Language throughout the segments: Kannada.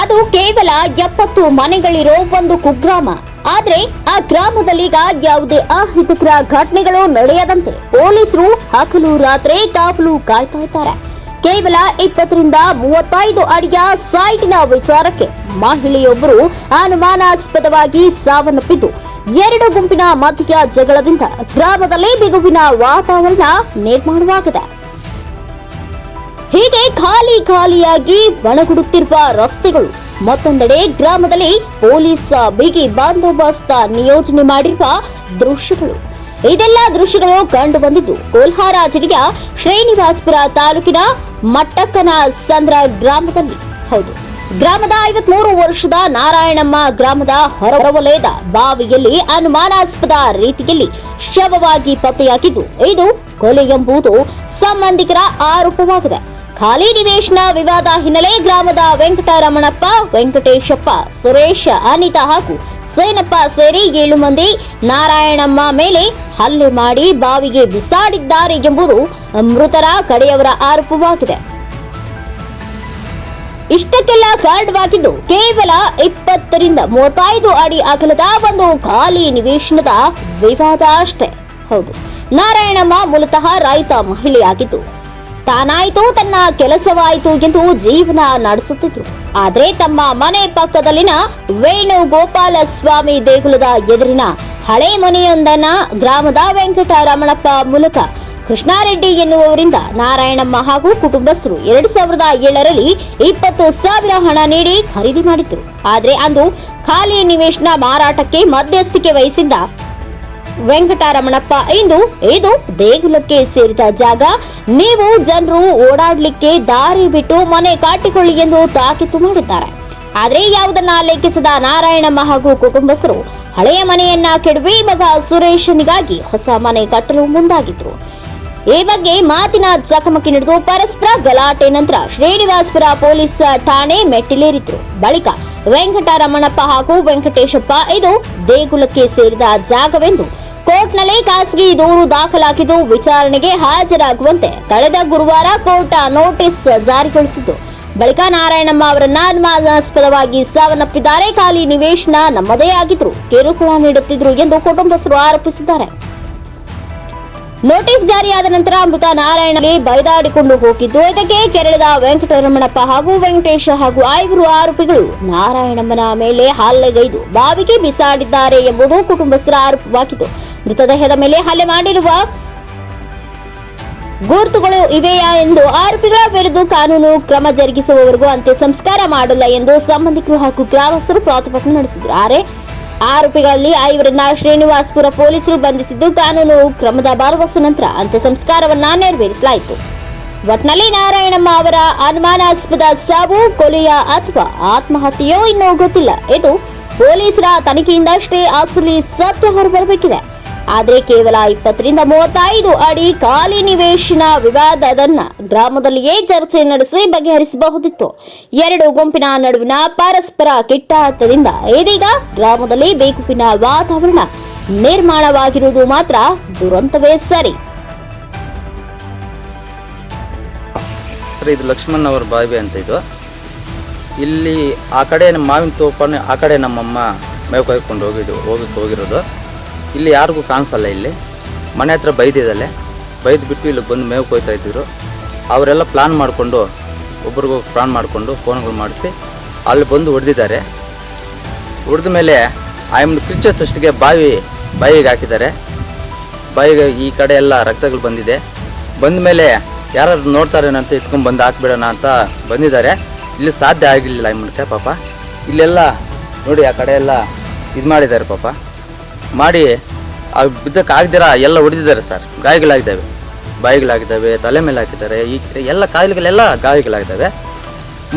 ಅದು ಕೇವಲ ಎಪ್ಪತ್ತು ಮನೆಗಳಿರೋ ಒಂದು ಕುಗ್ರಾಮ. ಆದ್ರೆ ಆ ಗ್ರಾಮದಲ್ಲೀಗ ಯಾವುದೇ ಅಹಿತಕರ ಘಟನೆಗಳು ನಡೆಯದಂತೆ ಪೊಲೀಸರು ಹಗಲು ರಾತ್ರಿ ಕಾವಲು ಕಾಯ್ತಾ ಇದ್ದಾರೆ. ಕೇವಲ ಇಪ್ಪತ್ತರಿಂದ ಮೂವತ್ತೈದು ಅಡಿಯ ಸೈಟ್ನ ವಿಚಾರಕ್ಕೆ ಮಹಿಳೆಯೊಬ್ಬರು ಅನುಮಾನಾಸ್ಪದವಾಗಿ ಸಾವನ್ನಪ್ಪಿದ್ದು, ಎರಡು ಗುಂಪಿನ ಮಧ್ಯ ಜಗಳದಿಂದ ಗ್ರಾಮದಲ್ಲಿ ಬಿಗುವಿನ ವಾತಾವರಣ ನಿರ್ಮಾಣವಾಗಿದೆ. ಹೀಗೆ ಖಾಲಿ ಖಾಲಿಯಾಗಿ ಒಣಗುಡುತ್ತಿರುವ ರಸ್ತೆಗಳು, ಮತ್ತೊಂದೆಡೆ ಗ್ರಾಮದಲ್ಲಿ ಪೊಲೀಸ್, ಬಿಗಿ ಬಂದೋಬಸ್ತ್ ನಿಯೋಜನೆ ಮಾಡಿರುವ ದೃಶ್ಯಗಳು. ಇದೆಲ್ಲ ದೃಶ್ಯಗಳು ಕಂಡು ಬಂದಿದ್ದು ಕೋಲ್ಹಾರ ಜಿಲ್ಲೆಯ ಶ್ರೀನಿವಾಸ್ಪುರ ತಾಲೂಕಿನ ಮಟ್ಟಕ್ಕನ ಸಂದ್ರ ಗ್ರಾಮದಲ್ಲಿ. ಹೌದು, ಗ್ರಾಮದ ಐವತ್ಮೂರು ವರ್ಷದ ನಾರಾಯಣಮ್ಮ ಗ್ರಾಮದ ಹೊರವಲಯದ ಬಾವಿಯಲ್ಲಿ ಅನುಮಾನಾಸ್ಪದ ರೀತಿಯಲ್ಲಿ ಶವವಾಗಿ ಪತ್ತೆಯಾಗಿದ್ದು, ಇದು ಕೊಲೆ ಎಂಬುದು ಸಂಬಂಧಿಕರ ಆರೋಪವಾಗಿದೆ. ಖಾಲಿ ನಿವೇಶನ ವಿವಾದ ಹಿನ್ನೆಲೆ ಗ್ರಾಮದ ವೆಂಕಟರಮಣಪ್ಪ, ವೆಂಕಟೇಶಪ್ಪ, ಸುರೇಶ, ಅನಿತಾ ಹಾಗೂ ಸೇನಪ್ಪ ಸೇರಿ ಏಳು ಮಂದಿ ನಾರಾಯಣಮ್ಮ ಮೇಲೆ ಹಲ್ಲೆ ಮಾಡಿ ಬಾವಿಗೆ ಬಿಸಾಡಿದ್ದಾರೆ ಎಂಬುದು ಮೃತರ ಕಡೆಯವರ ಆರೋಪವಾಗಿದೆ. ಇಷ್ಟಕ್ಕೆಲ್ಲ ಕಾರಣವಾಗಿದ್ದು ಕೇವಲ ಇಪ್ಪತ್ತರಿಂದ ಮೂವತ್ತೈದು ಅಡಿ ಅಗಲದ ಒಂದು ಖಾಲಿ ನಿವೇಶನದ ವಿವಾದ ಅಷ್ಟೇ. ಹೌದು. ನಾರಾಯಣಮ್ಮ ಮೂಲತಃ ರೈತ ಮಹಿಳೆಯಾಗಿದ್ದು ತಾನಾಯ್ತು, ತನ್ನ ಕೆಲಸವಾಯಿತು ಎಂದು ಜೀವನ ನಡೆಸುತ್ತಿದ್ರು. ಆದ್ರೆ ತಮ್ಮ ಮನೆ ಪಕ್ಕದಲ್ಲಿನ ವೇಣುಗೋಪಾಲ ಸ್ವಾಮಿ ದೇಗುಲದ ಎದುರಿನ ಹಳೆ ಮನೆಯೊಂದನ್ನ ಗ್ರಾಮದ ವೆಂಕಟರಮಣಪ್ಪ ಮೂಲಕ ಕೃಷ್ಣಾರೆಡ್ಡಿ ಎನ್ನುವವರಿಂದ ನಾರಾಯಣಮ್ಮ ಹಾಗೂ ಕುಟುಂಬಸ್ಥರು ಎರಡು ಸಾವಿರದ ಏಳರಲ್ಲಿ ಇಪ್ಪತ್ತು ಸಾವಿರ ಹಣ ನೀಡಿ ಖರೀದಿ ಮಾಡಿದ್ರು. ಆದ್ರೆ ಅಂದು ಖಾಲಿ ನಿವೇಶನ ಮಾರಾಟಕ್ಕೆ ಮಧ್ಯಸ್ಥಿಕೆ ವಹಿಸಿದ್ದ ವೆಂಕಟರಮಣಪ್ಪ ಇಂದು ಇದು ದೇಗುಲಕ್ಕೆ ಸೇರಿದ ಜಾಗ. ನೀವು ಜನರು ಓಡಾಡ್ಲಿಕ್ಕೆ ದಾರಿ ಬಿಟ್ಟು ಮನೆ ಕಾಟಿಕೊಳ್ಳಿ ಎಂದು ತಾಕೀತು ಮಾಡಿದ್ದಾರೆ. ಆದರೆ ಯಾವುದನ್ನ ಲೆಕ್ಕಿಸದ ನಾರಾಯಣಮ್ಮ ಹಾಗೂ ಕುಟುಂಬಸ್ಥರು ಹಳೆಯ ಮನೆಯನ್ನ ಕೆಡವಿ ಮಗ ಸುರೇಶನಿಗಾಗಿ ಹೊಸ ಮನೆ ಕಟ್ಟಲು ಮುಂದಾಗಿದ್ರು. ಈ ಬಗ್ಗೆ ಮಾತಿನ ಚಕಮಕಿ ನಡೆದು ಪರಸ್ಪರ ಗಲಾಟೆ ನಂತರ ಶ್ರೀನಿವಾಸಪುರ ಪೊಲೀಸ್ ಠಾಣೆ ಮೆಟ್ಟಿಲೇರಿದ್ರು. ಬಳಿಕ ವೆಂಕಟರಮಣಪ್ಪ ಹಾಗೂ ವೆಂಕಟೇಶಪ್ಪ ಇದು ದೇಗುಲಕ್ಕೆ ಸೇರಿದ ಜಾಗವೆಂದು ಕೋರ್ಟ್ನಲ್ಲಿ ಖಾಸಗಿ ದೂರು ದಾಖಲಾಗಿದ್ದು ವಿಚಾರಣೆಗೆ ಹಾಜರಾಗುವಂತೆ ಕಳೆದ ಗುರುವಾರ ಕೋರ್ಟ್ ನೋಟಿಸ್ ಜಾರಿಗೊಳಿಸಿತು. ಬಳಿಕ ನಾರಾಯಣಮ್ಮ ಅವರನ್ನ ಅನುಮಾನಾಸ್ಪದವಾಗಿ ಸಾವನ್ನಪ್ಪಿದ್ದಾರೆ. ಖಾಲಿ ನಿವೇಶನ ನಮ್ಮದೇ ಆಗಿದ್ರು, ಕಿರುಕುಳ ನೀಡುತ್ತಿದ್ರು ಎಂದು ಕುಟುಂಬಸ್ಥರು ಆರೋಪಿಸಿದ್ದಾರೆ. ನೋಟಿಸ್ ಜಾರಿಯಾದ ನಂತರ ಮೃತ ನಾರಾಯಣಗೆ ಬೈದಾಡಿಕೊಂಡು ಹೋಗಿದ್ದು, ಇದಕ್ಕೆ ಕೆರಳದ ವೆಂಕಟರಮಣಪ್ಪ ಹಾಗೂ ವೆಂಕಟೇಶ ಹಾಗೂ ಐವರು ಆರೋಪಿಗಳು ನಾರಾಯಣಮ್ಮನ ಮೇಲೆ ಹಲ್ಲೆಗೈದು, ಬಾವಿಗೆ ಬಿಸಾಡಿದ್ದಾರೆ ಎಂಬುದು ಕುಟುಂಬಸ್ಥರ ಆರೋಪವಾಗಿತ್ತು. ಮೃತದೇಹದ ಮೇಲೆ ಹಲ್ಲೆ ಮಾಡಿರುವ ಗುರುತುಗಳು ಇವೆಯಾ ಎಂದು ಆರೋಪಿಗಳ ವಿರುದ್ಧ ಕಾನೂನು ಕ್ರಮ ಜರುಗಿಸುವವರೆಗೂ ಅಂತ್ಯ ಸಂಸ್ಕಾರ ಮಾಡಲ್ಲ ಎಂದು ಸಂಬಂಧಿಕರು ಹಾಗೂ ಗ್ರಾಮಸ್ಥರು ಪ್ರತಿಭಟನೆ ನಡೆಸಿದ್ದಾರೆ. ಆರೋಪಿಗಳಲ್ಲಿ ಐವರನ್ನ ಶ್ರೀನಿವಾಸ್ಪುರ ಪೊಲೀಸರು ಬಂಧಿಸಿದ್ದು ಕಾನೂನು ಕ್ರಮದ ಭರವಸೆ ನಂತರ ಅಂತ್ಯ ಸಂಸ್ಕಾರವನ್ನ ನೆರವೇರಿಸಲಾಯಿತು. ಒಟ್ನಲ್ಲಿ ನಾರಾಯಣಮ್ಮ ಅವರ ಅನುಮಾನಾಸ್ಪದ ಸಾವು, ಕೊಲೆಯ ಅಥವಾ ಆತ್ಮಹತ್ಯೆಯೋ ಇನ್ನೂ ಗೊತ್ತಿಲ್ಲ ಇದು ಪೊಲೀಸರ ತನಿಖೆಯಿಂದಷ್ಟೇ ಅಸಲಿ ಸತ್ಯ ಹೊರಬರಬೇಕಿದೆ ಆದರೆ ಕೇವಲ ಇಪ್ಪತ್ತರಿಂದ ಮೂವತ್ತೈದು ಅಡಿ ಖಾಲಿ ನಿವೇಶನ ವಿವಾದದನ್ನ ಗ್ರಾಮದಲ್ಲಿಯೇ ಚರ್ಚೆ ನಡೆಸಿ ಬಗೆಹರಿಸಬಹುದಿತ್ತು. ಎರಡು ಗುಂಪಿನ ನಡುವಿನ ಪರಸ್ಪರ ಕಿಟ್ಟಾಟದಿಂದ ಇದೀಗ ಗ್ರಾಮದಲ್ಲಿ ಬೇಕುಪಿನ ವಾತಾವರಣ ನಿರ್ಮಾಣವಾಗಿರುವುದು ಮಾತ್ರ ದುರಂತವೇ ಸರಿ. ಇದು ಲಕ್ಷ್ಮಣ್ ಅವರ ಬಾವಿ ಅಂತ ಇದು. ಇಲ್ಲಿ ಆ ಕಡೆ ಮಾವಿನ ತೋಪನ್ನು ಆ ಕಡೆ ನಮ್ಮಮ್ಮ ಮೇವು ಕಾಯ್ಕೊಂಡು ಹೋಗಿದ್ದು, ಹೋಗಕ್ಕೆ ಹೋಗಿರೋದು. ಇಲ್ಲಿ ಯಾರಿಗೂ ಕಾಣಿಸಲ್ಲ ಇಲ್ಲಿ. ಮನೆ ಹತ್ರ ಬೈದಿದ್ದಲ್ಲೇ ಬೈದು ಬಿಟ್ಟು ಇಲ್ಲಿ ಬಂದು ಮೇವು ಕೊಯ್ತಾ ಇದ್ದರು ಅವರೆಲ್ಲ ಪ್ಲಾನ್ ಮಾಡಿಕೊಂಡು ಒಬ್ರಿಗೂ ಪ್ಲಾನ್ ಮಾಡಿಕೊಂಡು ಫೋನ್ಗಳು ಮಾಡಿಸಿ ಅಲ್ಲಿ ಬಂದು ಹೊಡೆದಿದ್ದಾರೆ. ಹೊಡೆದ ಮೇಲೆ ಆಯಮ್ಮನ ಕಿಚ್ಚೊತ್ತಷ್ಟಿಗೆ ಬಾವಿ ಬಾಯಿಗೆ ಹಾಕಿದ್ದಾರೆ. ಬಾಯಿಗೆ ಈ ಕಡೆ ಎಲ್ಲ ರಕ್ತಗಳು ಬಂದಿದೆ. ಬಂದ ಮೇಲೆ ಯಾರಾದ್ರು ನೋಡ್ತಾರೇನಂತ ಇಟ್ಕೊಂಡು ಬಂದು ಹಾಕ್ಬಿಡೋಣ ಅಂತ ಬಂದಿದ್ದಾರೆ. ಇಲ್ಲಿ ಸಾಧ್ಯ ಆಗಲಿಲ್ಲ ಇಮ್ಮನಕ್ಕೆ ಪಾಪ. ಇಲ್ಲೆಲ್ಲ ನೋಡಿ ಆ ಕಡೆ ಎಲ್ಲ ಇದು ಮಾಡಿದ್ದಾರೆ ಪಾಪ. ಮಾಡಿ ಬಿದ್ದಕ್ಕೆ ಆಗದಿರ, ಎಲ್ಲ ಹೊಡೆದಿದ್ದಾರೆ ಸರ್. ಗಾಯಗಳಾಗಿದ್ದಾವೆ. ಬಾಯಿಗಳಾಗಿದ್ದಾವೆ, ತಲೆ ಮೇಲೆ ಹಾಕಿದ್ದಾರೆ, ಈ ಎಲ್ಲ ಕಾಯಿಲೆಗಳೆಲ್ಲ ಗಾಯಗಳಾಗಿದ್ದಾವೆ.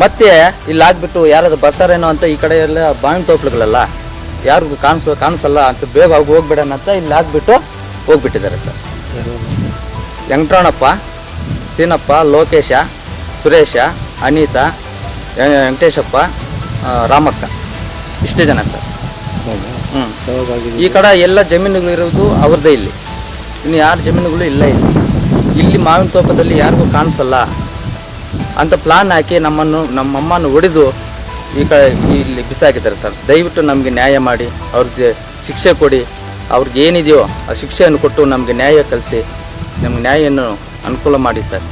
ಮತ್ತೆ ಇಲ್ಲಿ ಆಗಿಬಿಟ್ಟು ಯಾರಾದ್ರು ಬರ್ತಾರೇನೋ ಅಂತ ಈ ಕಡೆ ಎಲ್ಲ ಬಾವಿನ ತೋಪ್ಲುಗಳೆಲ್ಲ ಯಾರಿಗೂ ಕಾಣಿಸೋ, ಕಾಣಿಸಲ್ಲ ಅಂತ ಬೇಗ ಹೋಗ್ಬಿಡೋಣ ಅಂತ ಇಲ್ಲಿ ಹಾಕ್ಬಿಟ್ಟು ಹೋಗ್ಬಿಟ್ಟಿದ್ದಾರೆ ಸರ್. ವೆಂಕಟರಾಣಪ್ಪ ಸೀನಪ್ಪ, ಲೋಕೇಶ, ಸುರೇಶ, ಅನಿತಾ ವೆಂಕಟೇಶಪ್ಪ ರಾಮಕ್ಕ. ಇಷ್ಟು ಜನ ಸರ್. ಹ್ಞೂ ಈ ಕಡೆ ಎಲ್ಲ ಜಮೀನುಗಳು ಇರೋದು ಅವ್ರದ್ದೇ ಇಲ್ಲಿ. ಇನ್ನು ಯಾರ ಜಮೀನುಗಳು ಇಲ್ಲ ಇಲ್ಲಿ. ಇಲ್ಲಿ ಮಾವಿನ ತೋಪದಲ್ಲಿ ಯಾರಿಗೂ ಕಾಣಿಸಲ್ಲ. ಅಂತ ಪ್ಲಾನ್ ಹಾಕಿ ನಮ್ಮನ್ನು ನಮ್ಮಮ್ಮನ ಹೊಡೆದು ಈ ಕಡೆ ಇಲ್ಲಿ ಬಿಸಾಕಿದ್ದಾರೆ ಸರ್. ದಯವಿಟ್ಟು ನಮಗೆ ನ್ಯಾಯ ಮಾಡಿ, ಅವ್ರಿಗೆ ಶಿಕ್ಷೆ ಕೊಡಿ. ಅವ್ರಿಗೆ ಏನಿದೆಯೋ ಆ ಶಿಕ್ಷೆಯನ್ನು ಕೊಟ್ಟು ನಮಗೆ ನ್ಯಾಯ ಕಲಿಸಿ, ನಮ್ಗೆ ನ್ಯಾಯವನ್ನು ಅನುಕೂಲ ಮಾಡಿ ಸರ್.